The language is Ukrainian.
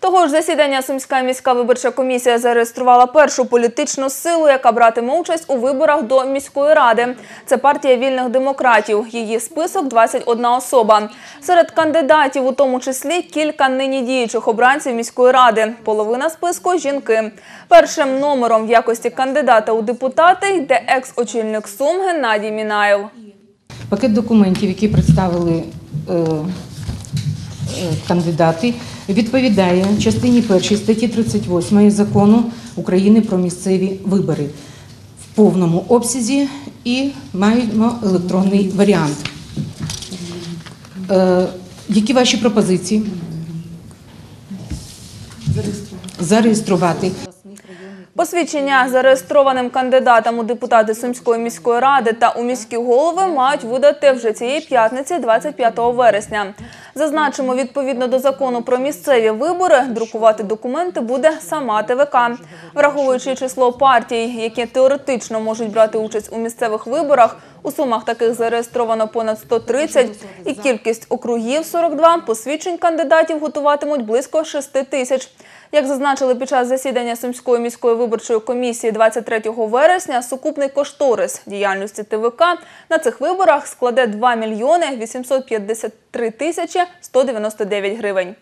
Того ж засідання Сумська міська виборча комісія зареєструвала першу політичну силу, яка братиме участь у виборах до міської ради. Це партія вільних демократів. Її список 21 особа. Серед кандидатів, у тому числі кілька нині діючих обранців міської ради. Половина списку жінки. Першим номером в якості кандидата у депутати йде екс-очільник Сум Геннадій Мінаєв. Пакет документів, які представили е, е, кандидати, відповідає частині 1 статті 38 закону України про місцеві вибори в повному обсязі і маємо електронний варіант. Е, які ваші пропозиції? Зареєструвати. Посвідчення зареєстрованим кандидатам у депутати Сумської міської ради та у міські голови мають видати вже цієї п'ятниці, 25 вересня. Зазначимо, відповідно до закону про місцеві вибори, друкувати документи буде сама ТВК. Враховуючи число партій, які теоретично можуть брати участь у місцевих виборах, у сумах таких зареєстровано понад 130, і кількість округів 42, посвідчень кандидатів готуватимуть близько 6 тисяч. Як зазначили під час засідання Сумської міської виборчої комісії 23 вересня, сукупний кошторис діяльності ТВК на цих виборах складе 2 мільйони 853 тисячі 199 гривень.